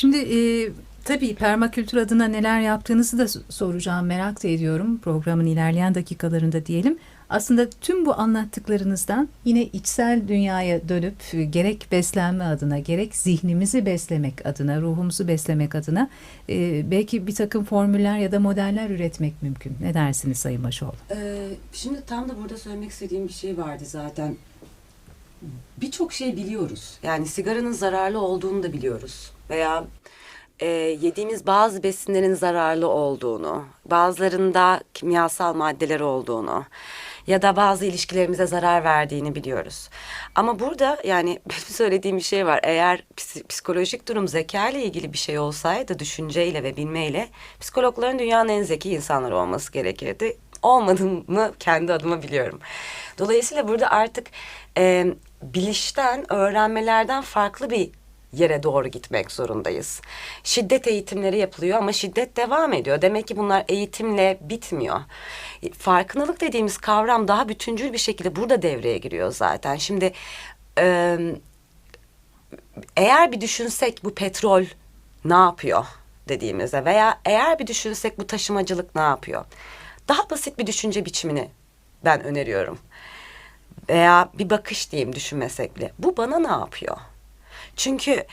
Şimdi e, tabii permakültür adına neler yaptığınızı da soracağım merak da ediyorum programın ilerleyen dakikalarında diyelim. Aslında tüm bu anlattıklarınızdan yine içsel dünyaya dönüp e, gerek beslenme adına gerek zihnimizi beslemek adına ruhumuzu beslemek adına e, belki bir takım formüller ya da modeller üretmek mümkün. Ne dersiniz Sayın Başoğlu? Ee, şimdi tam da burada söylemek istediğim bir şey vardı zaten. Birçok şey biliyoruz. Yani sigaranın zararlı olduğunu da biliyoruz. Veya e, yediğimiz bazı besinlerin zararlı olduğunu, bazılarında kimyasal maddeler olduğunu ya da bazı ilişkilerimize zarar verdiğini biliyoruz. Ama burada yani benim söylediğim bir şey var. Eğer psi- psikolojik durum zeka ile ilgili bir şey olsaydı, düşünceyle ve bilmeyle psikologların dünyanın en zeki insanları olması gerekirdi. Olmadığımı kendi adıma biliyorum. Dolayısıyla burada artık e, bilişten, öğrenmelerden farklı bir yere doğru gitmek zorundayız. Şiddet eğitimleri yapılıyor ama şiddet devam ediyor. Demek ki bunlar eğitimle bitmiyor. Farkındalık dediğimiz kavram daha bütüncül bir şekilde burada devreye giriyor zaten. Şimdi eğer bir düşünsek bu petrol ne yapıyor dediğimizde veya eğer bir düşünsek bu taşımacılık ne yapıyor? Daha basit bir düşünce biçimini ben öneriyorum. Veya bir bakış diyeyim düşünmesek bile. Bu bana ne yapıyor? Çünkü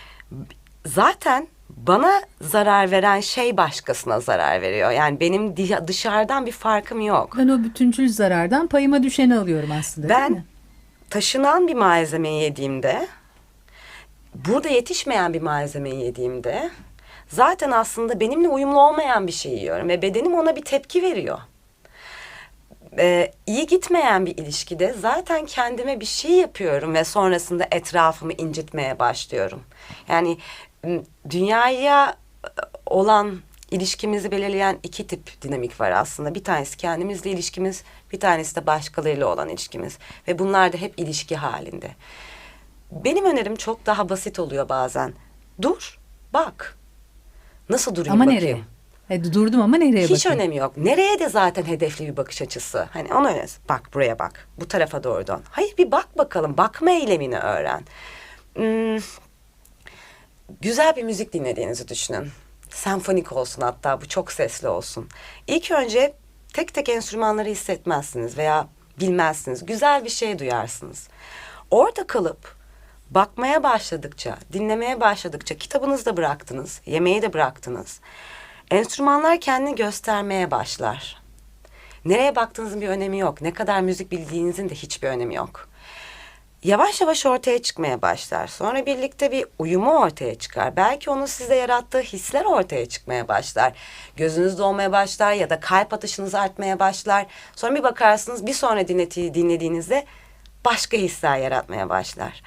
zaten bana zarar veren şey başkasına zarar veriyor. Yani benim dışarıdan bir farkım yok. Ben o bütüncül zarardan payıma düşeni alıyorum aslında Ben taşınan bir malzemeyi yediğimde, burada yetişmeyen bir malzemeyi yediğimde zaten aslında benimle uyumlu olmayan bir şey yiyorum ve bedenim ona bir tepki veriyor. Ee, iyi gitmeyen bir ilişkide zaten kendime bir şey yapıyorum ve sonrasında etrafımı incitmeye başlıyorum. Yani dünyaya e, olan ilişkimizi belirleyen iki tip dinamik var aslında. Bir tanesi kendimizle ilişkimiz, bir tanesi de başkalarıyla olan ilişkimiz. Ve bunlar da hep ilişki halinde. Benim önerim çok daha basit oluyor bazen. Dur, bak. Nasıl durayım Ama bakayım? nereye? Hadi durdum ama nereye Hiç bakayım? önemi yok. Nereye de zaten hedefli bir bakış açısı. Hani onu öyle bak buraya bak. Bu tarafa doğru dön. Hayır bir bak bakalım. Bakma eylemini öğren. Hmm, güzel bir müzik dinlediğinizi düşünün. Senfonik olsun hatta bu çok sesli olsun. İlk önce tek tek enstrümanları hissetmezsiniz veya bilmezsiniz. Güzel bir şey duyarsınız. Orada kalıp bakmaya başladıkça, dinlemeye başladıkça kitabınızı da bıraktınız, yemeği de bıraktınız. Enstrümanlar kendini göstermeye başlar. Nereye baktığınızın bir önemi yok. Ne kadar müzik bildiğinizin de hiçbir önemi yok. Yavaş yavaş ortaya çıkmaya başlar. Sonra birlikte bir uyumu ortaya çıkar. Belki onun sizde yarattığı hisler ortaya çıkmaya başlar. Gözünüz dolmaya başlar ya da kalp atışınız artmaya başlar. Sonra bir bakarsınız bir sonra dinlediğinizde başka hisler yaratmaya başlar.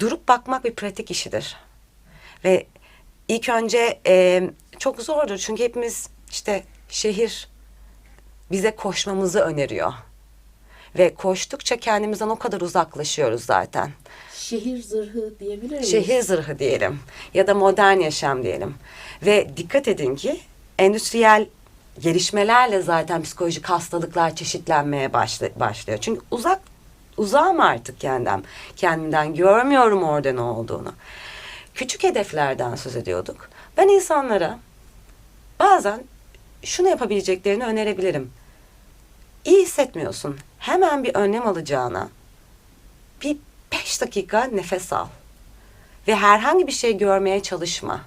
Durup bakmak bir pratik işidir. Ve ilk önce e, çok zordur çünkü hepimiz işte şehir bize koşmamızı öneriyor. Ve koştukça kendimizden o kadar uzaklaşıyoruz zaten. Şehir zırhı diyebilir miyiz? Şehir zırhı diyelim ya da modern yaşam diyelim. Ve dikkat edin ki endüstriyel gelişmelerle zaten psikolojik hastalıklar çeşitlenmeye başla- başlıyor. Çünkü uzak uzağım artık kendimden. Kendimden görmüyorum orada ne olduğunu. Küçük hedeflerden söz ediyorduk. Ben insanlara bazen şunu yapabileceklerini önerebilirim. İyi hissetmiyorsun. Hemen bir önlem alacağına bir beş dakika nefes al. Ve herhangi bir şey görmeye çalışma.